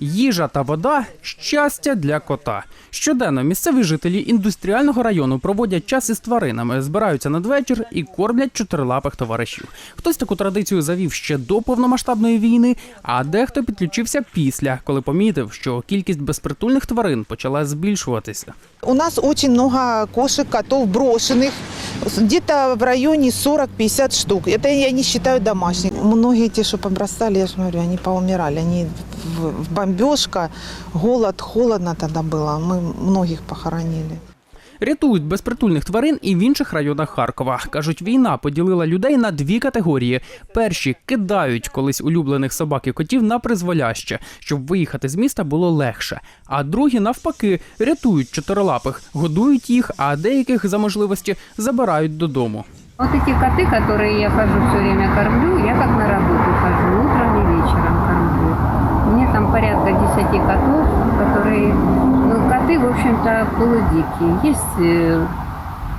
Їжа та вода щастя для кота. Щоденно місцеві жителі індустріального району проводять час із тваринами, збираються надвечір і кормлять чотирилапих товаришів. Хтось таку традицію завів ще до повномасштабної війни, а дехто підключився після, коли помітив, що кількість безпритульних тварин почала збільшуватися. У нас очень много кошек, котов брошенных. Где-то в районе 40-50 штук. Это я не считаю домашних. Многие те, что побросали, я же говорю, они поумирали. Они в, в бомбежка, голод, холодно тогда было. Мы многих похоронили. Рятують безпритульних тварин і в інших районах Харкова. кажуть, війна поділила людей на дві категорії: перші кидають колись улюблених собак і котів на призволяще, щоб виїхати з міста було легше. А другі, навпаки, рятують чотирилапих, годують їх, а деяких за можливості забирають додому. Вот эти коты, которые я хожу все время кормлю, которые, ну, коты, в общем-то, полудикие. Есть, э,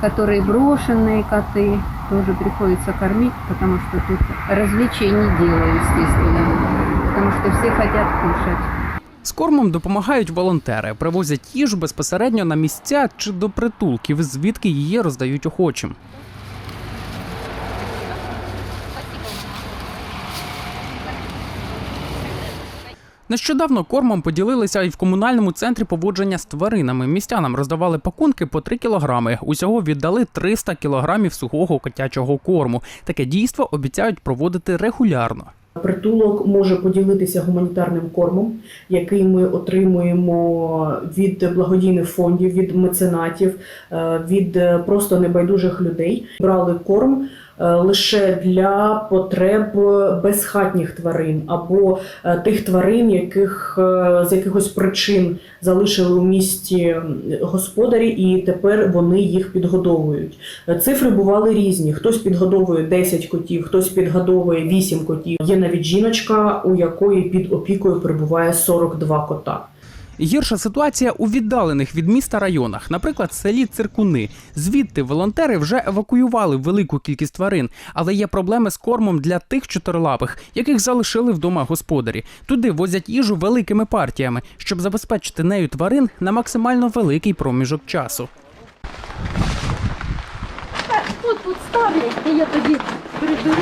которые брошенные коты, тоже приходится кормить, потому что тут развлечений дело, естественно, потому что все хотят кушать. З кормом допомагають волонтери, привозять їжу безпосередньо на місця чи до притулків, звідки її роздають охочим. Нещодавно кормом поділилися і в комунальному центрі поводження з тваринами. Містянам роздавали пакунки по 3 кілограми. Усього віддали 300 кілограмів сухого котячого корму. Таке дійство обіцяють проводити регулярно. Притулок може поділитися гуманітарним кормом, який ми отримуємо від благодійних фондів, від меценатів, е, від е, просто небайдужих людей. Брали корм лише для потреб безхатніх тварин або е, тих тварин, яких е, з якихось причин залишили у місті господарі, і тепер вони їх підгодовують. Е, Цифри бували різні. Хтось підгодовує 10 котів, хтось підгодовує 8 котів. Є навіть жіночка, у якої під опікою перебуває 42 кота. Гірша ситуація у віддалених від міста районах, наприклад, селі Циркуни. Звідти волонтери вже евакуювали велику кількість тварин, але є проблеми з кормом для тих чотирилапих, яких залишили вдома господарі. Туди возять їжу великими партіями, щоб забезпечити нею тварин на максимально великий проміжок часу. Тут тут ставлять, і я тоді приберу.